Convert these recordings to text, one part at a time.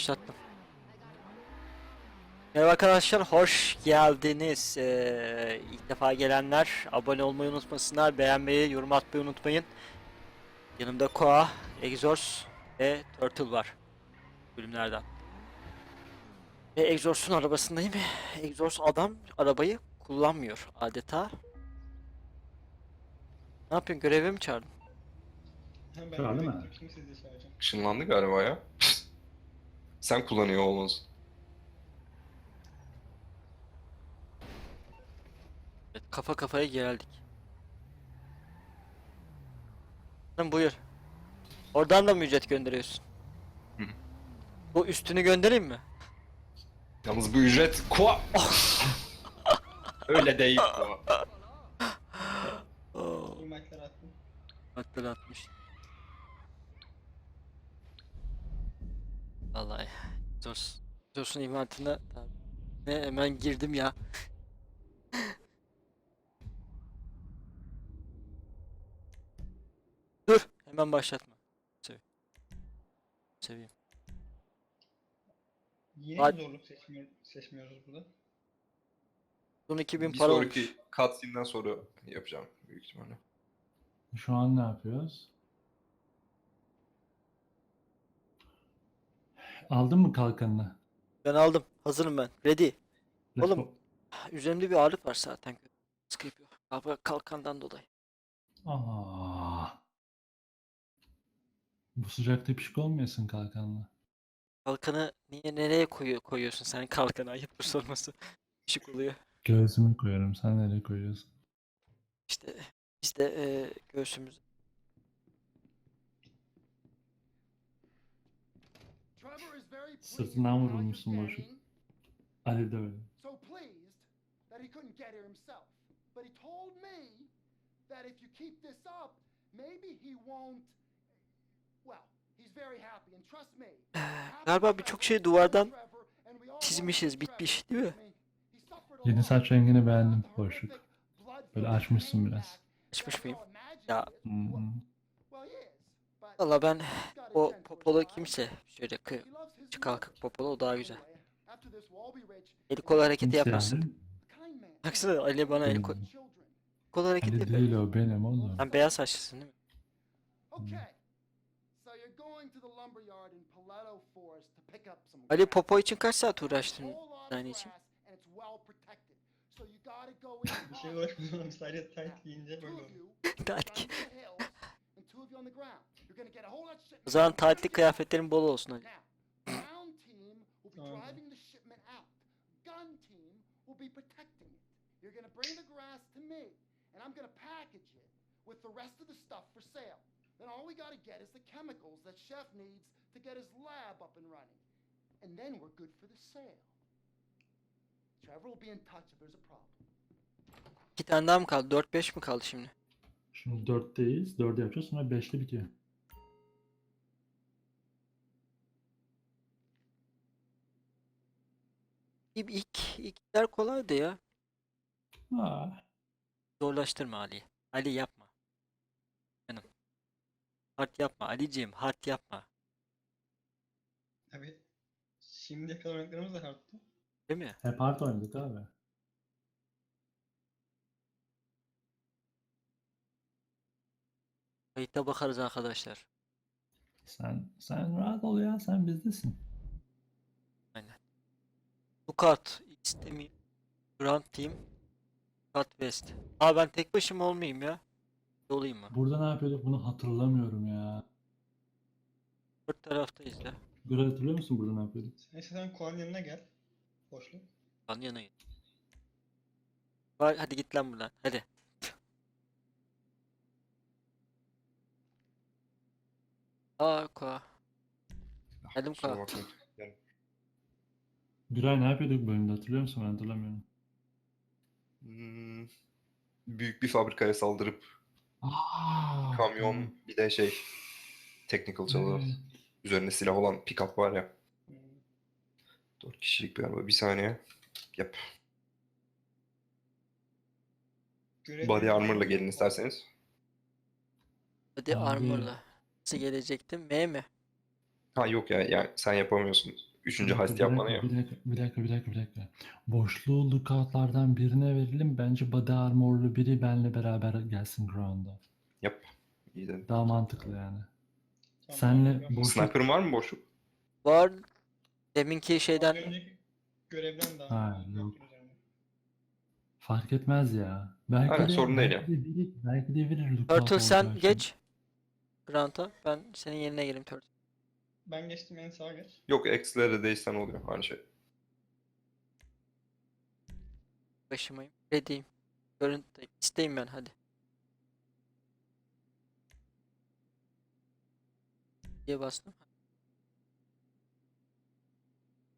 Başlattım. Merhaba arkadaşlar, hoş geldiniz. Ee, ilk defa gelenler abone olmayı unutmasınlar, beğenmeyi, yorum atmayı unutmayın. Yanımda Koa, Exors ve Turtle var bölümlerden. Ve Exors'un arabasındayım. Exors adam arabayı kullanmıyor adeta. Ne yapıyorsun? Göreve mi çağırdın? Ben Çağırdı mı? Işınlandı galiba ya. Sen kullanıyor olmaz. Evet, kafa kafaya geldik. Sen buyur. Oradan da mı ücret gönderiyorsun? Hı. Bu üstünü göndereyim mi? Yalnız bu ücret koa. Öyle değil koa. Oo, Vallahi zor. Zorsun inventine ne hemen girdim ya. Dur, hemen başlatma. Seveyim. Seveyim. Yine Hadi. zorluk seçmiyor, seçmiyoruz burada? Son 2000 Bir para sonraki olmuş. cutscene'den sonra yapacağım büyük ihtimalle. Şu an ne yapıyoruz? Aldın mı kalkanını? Ben aldım. Hazırım ben. Ready. Let's Oğlum. go. Üzerimde bir ağırlık var zaten. Sıkı yapıyor. Kalk- Kalkandan dolayı. Aa. Bu sıcakta pişik olmayasın kalkanla. Kalkanı niye nereye koyuyor, koyuyorsun sen kalkanı? Ayıptır sorması. Işık oluyor. Göğsüme koyarım. Sen nereye koyuyorsun? İşte biz de e, göğsümüz. Sırtından vurulmuşsun boşluk. Ali de öyle. so pleased that he couldn't get here himself. But he told me that if you keep this up, maybe he won't. Well, he's very happy, and trust me. happy Galiba birçok şey duvardan çizmişiz, bitmiş, değil mi? Yeni saç rengini beğendim boşluk. Böyle açmışsın biraz. Açmış mıyım? Ya. Hmm. Valla ben o popolu kimse şöyle kı Çıkalkık marriage. popolu o daha güzel. El kol hareketi yapmasın. yani. Baksana Ali bana el Hmm. kol, kol hareketi Ali yapıyor. değil o benim oğlum. Sen beyaz saçlısın değil mi? Some Ali popo için kaç saat uğraştın dizayn için? Bir şey uğraşmıyorum sadece tight giyince böyle oldu. shipment. O zaman get kıyafetlerin bol olsun Ali. Now, driving the shipment out. Gun team will be protecting it. You're gonna bring the grass to me, and I'm gonna package it with the rest of the stuff for sale. Then all we gotta get is the chemicals that Chef needs to get his lab up and running. And then we're good for the sale. Trevor will be in touch if there's a problem. İki tane daha mı kaldı? 4-5 mi kaldı şimdi? Şimdi dörtteyiz. Dörde yapacağız sonra beşte bitiyor. İlk, ilk, ilkler kolaydı ya. Aa. Zorlaştırma Ali. Ali yapma. Canım. Hard yapma Ali'ciğim hard yapma. Abi şimdiye kadar oynadıklarımız da hardtı. Değil mi? Hep hard oynadık abi. Kayıtta bakarız arkadaşlar. Sen sen rahat ol ya. Sen bizdesin. Bu kart istemi Grand Team Kat West. Aa ben tek başıma olmayayım ya. Olayım mı? Burada ne yapıyorduk bunu hatırlamıyorum ya. Dört taraftayız ya. Göre hatırlıyor musun burada ne yapıyorduk? Neyse sen Koa'nın yanına gel. Boşluk. Lan yana git. Var, hadi git lan buradan. Hadi. Aa Koa. Geldim. Yani, Güray ne yapıyorduk bölümde hatırlıyor musun? Ben hatırlamıyorum. hmm, büyük bir fabrikaya saldırıp Aa, kamyon bir de şey technical çalıyor. Evet. Üzerinde silah olan pick-up var ya. Hmm. 4 kişilik bir araba. Bir saniye. Yap. Görev Body armor'la gelin isterseniz. Hadi Abi. armor'la. Nasıl gelecektim? M mi? Ha yok ya yani sen yapamıyorsun. Üçüncü heist yapmanı bir ya. dakika, Bir dakika, bir dakika, bir dakika, bir dakika. Boşluğu lookoutlardan birine verelim. Bence body armorlu biri benle beraber gelsin ground'a. Yap. İyi dedin. Daha mantıklı yani. Tamam, Senle yok. boşluk Sniper'ın var mı boşluk? Var deminki şeyden görevden daha. Ha, yok yok. fark etmez ya. Belki Aynen, de, sorun değil belki de verir, belki de verir Turtle sen geç. Grant'a ben senin yerine geleyim Turtle. Ben geçtim en sağa geç. Yok X'lere değişsen oluyor aynı şey. Başımayım. Ready'yim. Görün isteyim ben hadi. diye bastım.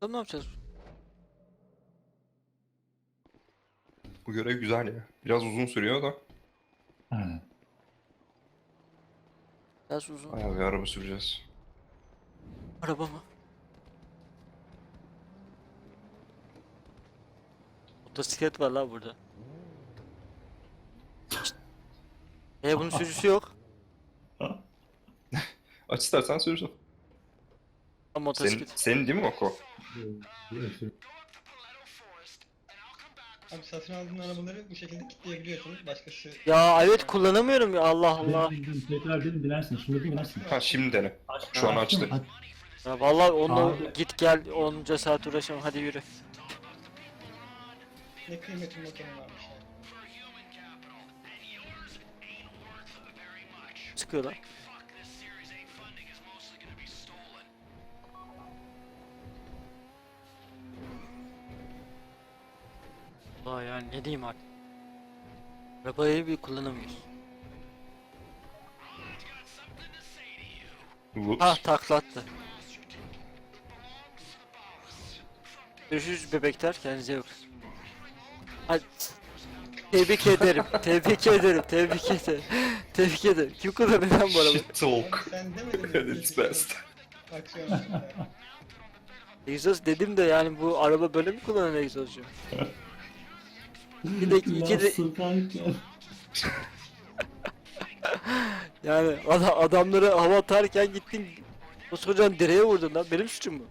Tamam ne yapacağız? Bu görev güzel ya. Biraz uzun sürüyor da. Aynen. Biraz uzun. Bayağı bir araba süreceğiz. Araba mı? Motosiklet var la burada. E bunun sürücüsü yok. Aç istersen sürsün. Ama Senin, motosiklet. senin değil mi Oko? Abi satın aldığın arabaları bu şekilde kilitleyebiliyorsun. Başkası Ya evet kullanamıyorum ya Allah Allah. Tekrar dedim bilersin. Şimdi bilersin. Ha şimdi dene. Şu an açtı. aç- Ya vallahi onunla Abi. git gel onca saat uğraşamam hadi yürü. ne kıymetli motorun varmış yani. Sıkıyorlar. Vay yani ne diyeyim artık. Arabayı bir kullanamıyoruz. Whoops. Ha taklattı. Görüşürüz bebekler kendinize iyi bakın. Hadi. Tebrik ederim. Tebrik ederim. Tebrik ederim. Tebrik ederim. Kim kullanıyor lan bu arabayı? Shit talk. Sen demedin mi? At its best. Üstünde. Egzoz dedim de yani bu araba böyle mi kullanır egzozcu? İki de iki de Nasıl kanka? yani ada- adamları hava atarken gittin koskocaman direğe vurdun lan benim suçum mu?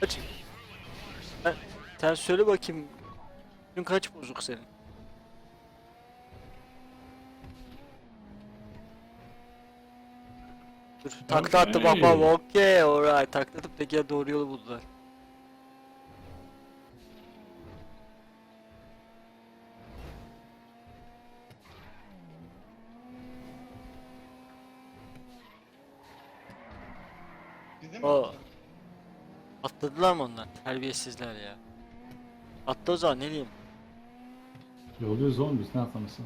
Kaç? Sen, sen söyle bakayım. Dün kaç bozuk senin? Dur takla attı bak bak okey alright takladım peki ya doğru yolu buldular. O. Atladılar mı onlar? Terbiyesizler ya. Atla o zaman ne diyeyim? Yolluyoruz oğlum biz ne atlaması?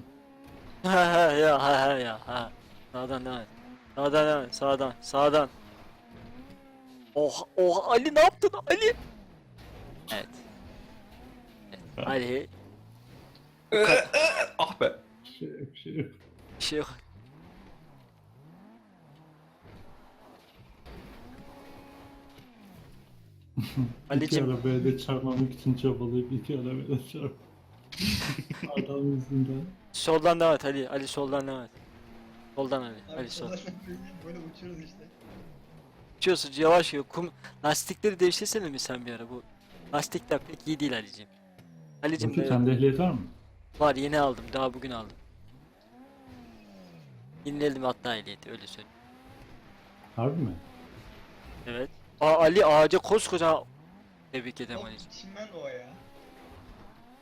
Ha ha ya ha ha ya ha. Sağdan devam et. Sağdan devam et. Sağdan. Sağdan. Oha oha Ali ne yaptın Ali? Evet. evet. Ali Ah be. Bir şey yok, bir şey yok. bir şey yok. İki Ali'cim arabaya da çarpmamak için çabalayıp iki arabaya da çarp. Adam yüzünden. soldan devam et Ali. Ali soldan devam et. Soldan Ali. Abi Ali sol. soldan böyle uçuyoruz işte. Uçuyorsun yavaş yavaş. Kum lastikleri değiştirsene mi sen bir ara bu? Lastikler pek iyi değil Ali'cim. Ali'cim Bakayım de- sende ehliyet var mı? Var yeni aldım daha bugün aldım. Yeniledim hatta ehliyeti öyle söyleyeyim. Harbi mi? Evet. Aa, Ali ağaca koskoca Tebrik ederim O çimen o ya.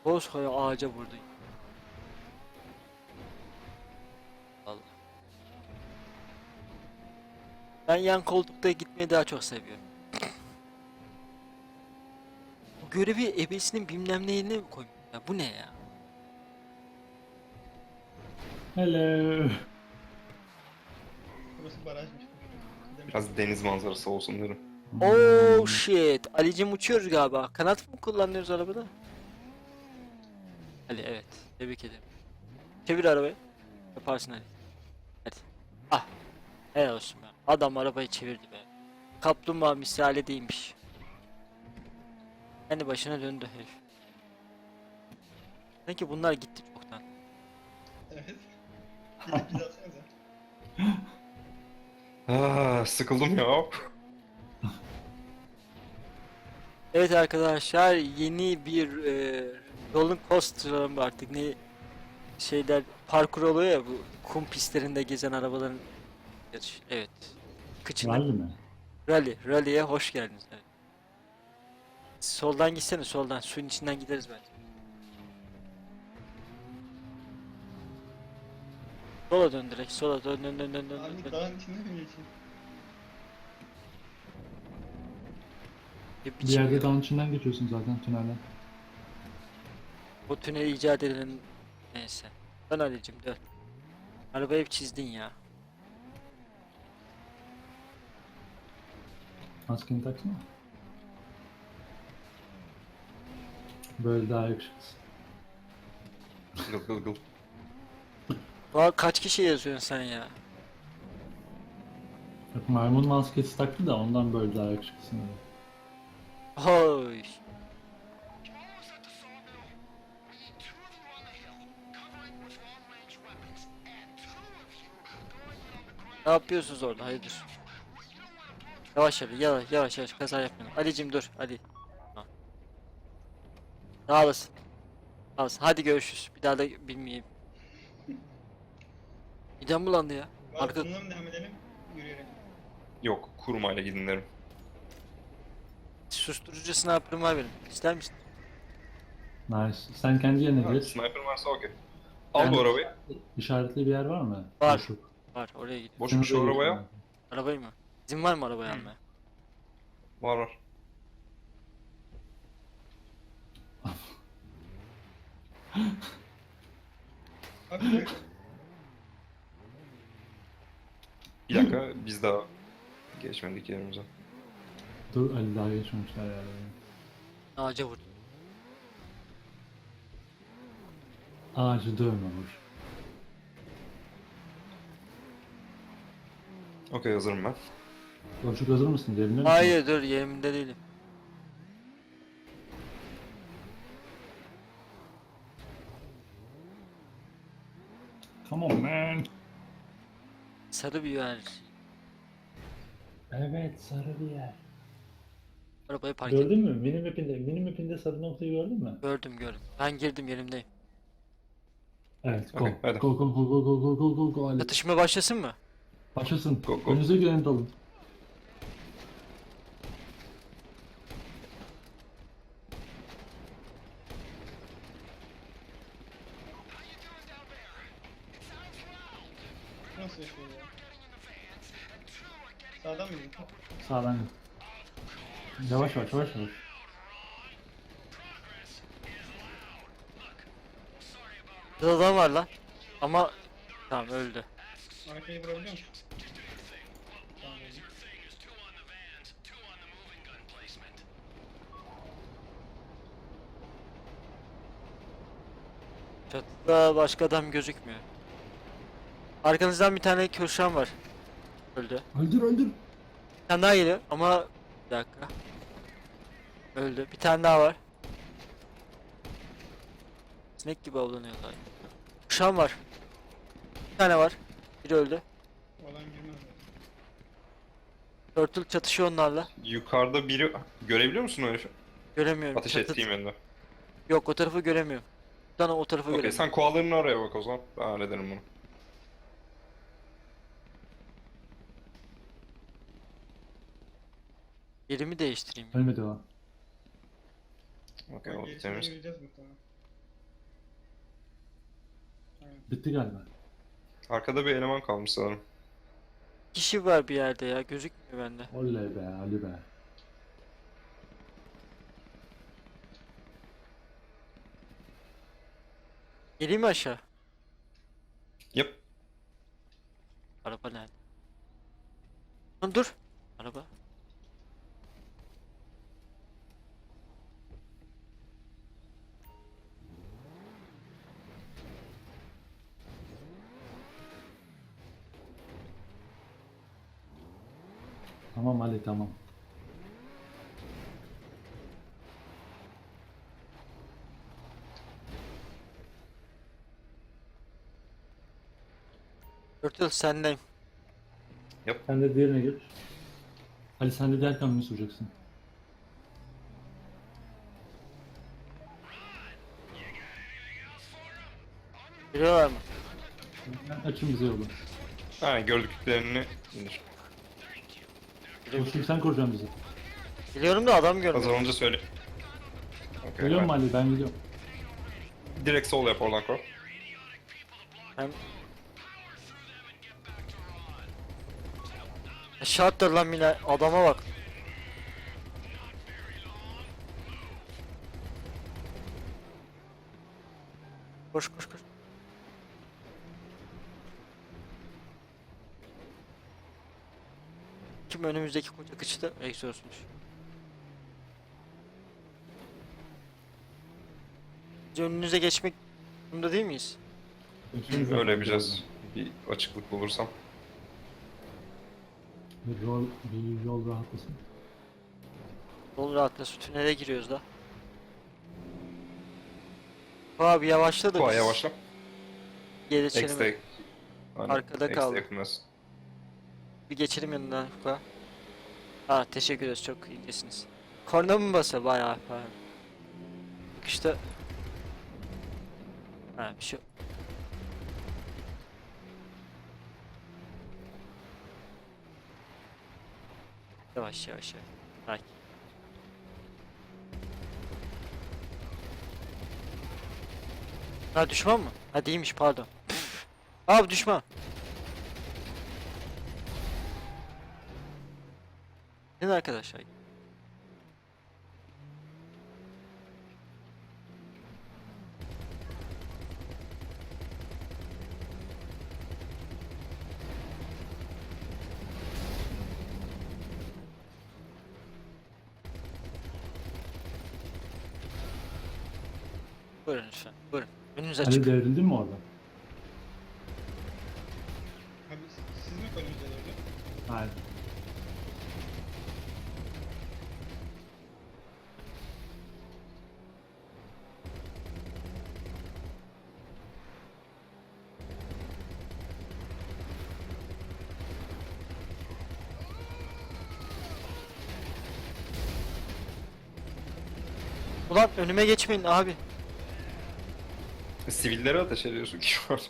Koskoca ağaca vurdu. Vallahi. Ben yan koltukta gitmeyi daha çok seviyorum. Bu görevi ebesinin bilmem neyine mi koymuş? Ya bu ne ya? Hello. Burası barajmış. Biraz deniz manzarası olsun dedim. Oh shit. Ali'cim uçuyoruz galiba. Kanat mı kullanıyoruz arabada? Ali evet. Tebrik ederim. Çevir arabayı. Yaparsın Ali. Hadi. Ah. Helal olsun be. Adam arabayı çevirdi be. Kaplumbağa misali değilmiş. Kendi başına döndü herif. Sanki bunlar gitti çoktan. Evet. Atsanıza. Ah sıkıldım ya. Evet arkadaşlar yeni bir e, Roller Coaster mı artık ne şeyler parkur oluyor ya bu kum pistlerinde gezen arabaların yarış. Evet. Kıçına. Rally mi? Rally. Rally'e hoş geldiniz. Evet. Soldan gitsene soldan. Suyun içinden gideriz bence. Sola dön direkt. Sola dön dön dön dön dön. dön, Abi dön. dağın içinde mi geçeyim? Bir Bir biçim yerde dağın içinden geçiyorsun zaten tünelden. O tüneli icat edilen neyse. Dön Ali'cim dön. Arabayı hep çizdin ya. Maskeni taksana. Böyle daha yakışıklısın. Gıl gıl gıl. Vay kaç kişi yazıyorsun sen ya? Yok, maymun maskesi taktı da ondan böyle daha yakışıklısın. dedi. Hoy. Ne yapıyorsunuz orada? Hayırdır? Yavaş Ali, yavaş yavaş yavaş kaza yapmayalım. Ali'cim dur, Ali. Tamam. Sağ olasın. Sağ olasın. Hadi görüşürüz. Bir daha da bilmeyeyim. Midem bulandı ya. Arka- Arkamdan mı devam edelim? Yürüyerek. Yok kurmayla gidin derim. Susturucu sniper'ım var benim. İster misin? Nice. Sen kendi yerine Ha, geç. sniper varsa okey. Al Yani- bu arabayı. İşaretli bir yer var mı? Var. Boşluk. Var, oraya git. Boş bir şu Şunu da arabaya. geçin. Arabayı mı? İzin var mı arabayı Hı. almaya? Var var. Bir dakika biz daha geçmedik yerimize. Dur Ali daha geçmemişler ya. Ağaca vur. Ağacı dövme vur. Okey hazırım ben. Boşluk hazır mısın? Yerinde misin? Hayır dur yerimde değilim. Come on man. Sarı bir yer. Evet sarı bir yer. Arabayı park ettim. Gördün mü? Minimap'inde, minimap'inde sarı noktayı gördün mü? Gördüm gördüm. Ben girdim yerimdeyim. Evet, go. Okay, hadi. go. Go go go go go go go go Ali. Atışma başlasın mı? Başlasın. Go, go. Önünüze geleni dalın. Yavaş yavaş yavaş yavaş. Bir adam var lan. Ama tamam öldü. Arkayı vurabiliyor musun? Tamam. Çatıda başka adam gözükmüyor. Arkanızdan bir tane köşem var. Öldü. Öldür öldür. Bir tane daha geliyor ama bir dakika. Öldü. Bir tane daha var. Sinek gibi avlanıyorlar. Kuşağım var. Bir tane var. Biri öldü. O adam girmez. Turtle çatışıyor onlarla. Yukarıda biri görebiliyor musun o herifi? Göremiyorum. Ateş Çatı- ettiğim yönde. Yok o tarafı göremiyorum. Tane o tarafı Okey göremiyorum. sen koalarını araya bak o zaman. Ben hallederim bunu. Yerimi değiştireyim. Ölmedi o. Okey Bak, oldu gerisinden temiz. yürüyeceğiz muhtemelen. Aynen. Bitti galiba. Arkada bir eleman kalmış sanırım. Kişi var bir yerde ya gözükmüyor bende. Oley be Ali be. Geleyim mi aşağı? Yap. Araba nerede? Lan dur. Araba. Ali tamam. Turtle sendeyim. Sen de diğerine gir. Ali sen de diğer kamyonu süreceksin. Giriyorlar mı? Açın bize yolu. Ha gördüklerini indir. Koşun sen koruyacaksın bizi. Biliyorum da adam Az görmüyor. önce söyle. Okay, Geliyorum ben- Ali ben gidiyorum. Direkt sol yap oradan ko. Hem... Aşağı attır lan Mila. Adama bak. Kim önümüzdeki koca kıçta egzozmuş. Biz önünüze geçmek durumunda değil miyiz? Koşun Öyle yapacağız. Bir açıklık bulursam. Bir yol, bir yol rahatlasın. Yol rahatlasın tünele giriyoruz da. Abi yavaşla da Koa biz yavaşla. Geçelim. Aynen, Arkada kaldı. Bir geçelim yanından Koa. Ha teşekkür ederiz çok iyisiniz. Korna mı basa bayağı falan. Bak işte. Ha bir şey. Yavaş yavaş yavaş. Sakin. Ha düşman mı? Ha değilmiş pardon. Abi düşman. Ne arkadaşlar? Buyurun lütfen. Buyurun. Önünüz Ali açık. devrildin mi orada? Abi siz mi öyle? Hayır. Ulan önüme geçmeyin abi. Sivillere ateş ediyorsun ki şu an.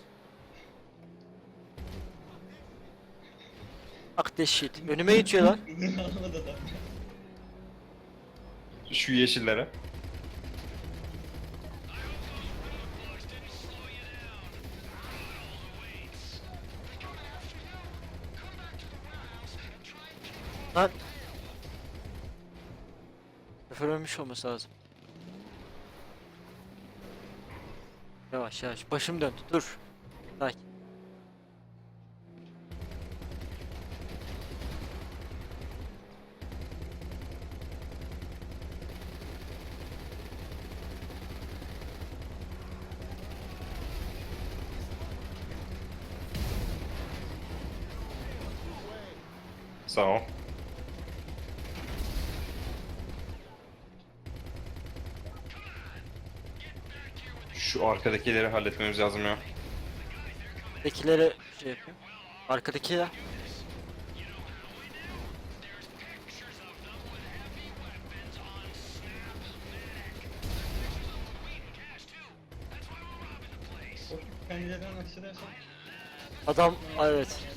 Ak deşit. Önüme geçiyorlar. Anlamadı adam. Şu yeşillere. Lan. Şoför ölmüş olması lazım. Yavaş yavaş. Başım döndü. Dur. Sakin. Sağ ol. Şu arkadakileri halletmemiz lazım ya. Arkadakilere şey yapayım. Arkadaki ya. Pencereden açılırsa Adam evet.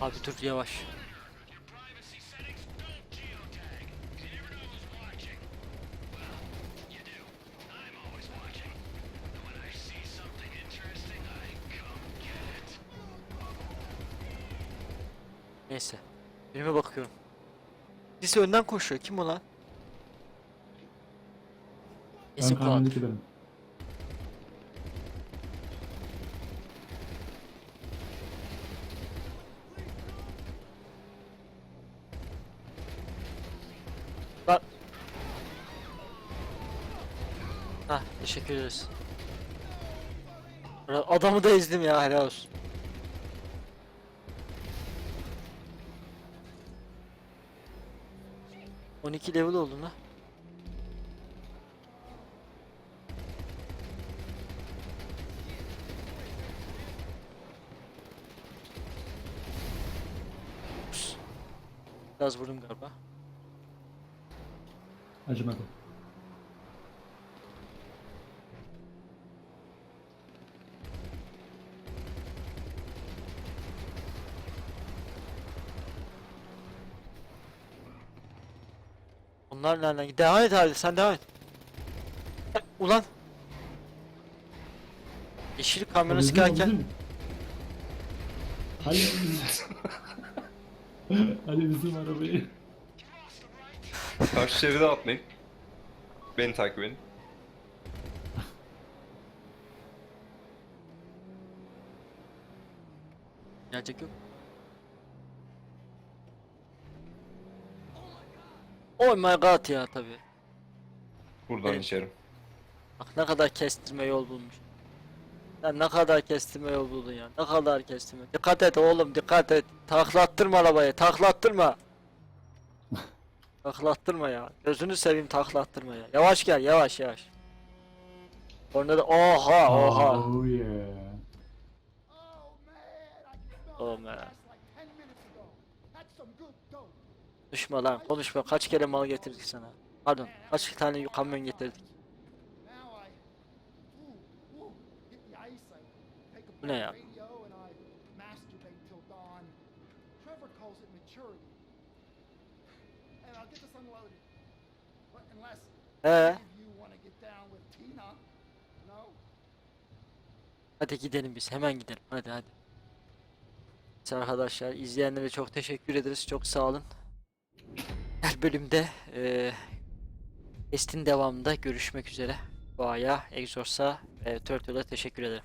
Abi dur yavaş. Neyse. Önüme bakıyorum. Birisi önden koşuyor. Kim o lan? Kesin Fuat. kamendeki teşekkür ederiz. Adamı da ezdim ya helal olsun. On iki level lan. Ups. Biraz vurdum galiba. Acımadı. Onlar nereden? Devam et abi sen devam et. Ulan. Yeşil kamyonu sıkarken bizim. Ali bizim arabayı. Karşı şeride atlayın. Beni takip edin. gelecek yok. Oh my god ya tabi. Buradan Evet. içerim. Bak ne kadar kestirme yol bulmuş. Ya ne kadar kestirme yol buldun ya. Ne kadar kestirme. Dikkat et oğlum dikkat et. Taklattırma arabayı taklattırma. taklattırma ya. Gözünü seveyim taklattırma ya. Yavaş gel yavaş yavaş. Orada da oha oha. Oh yeah. Oh man, I can smell Oh, that man. gas like 10 minutes ago. That's some good dope. Konuşma lan konuşma. Kaç kere mal getirdik sana. Pardon. Kaç tane kamyon getirdik. Bu ne ya? Ee, hadi gidelim biz. Hemen gidelim. Hadi hadi. Arkadaşlar izleyenlere çok teşekkür ederiz. Çok sağ olun. Her bölümde eee Estin devamında görüşmek üzere. Boğa'ya, Exorc'a ve Turtle'a teşekkür ederim.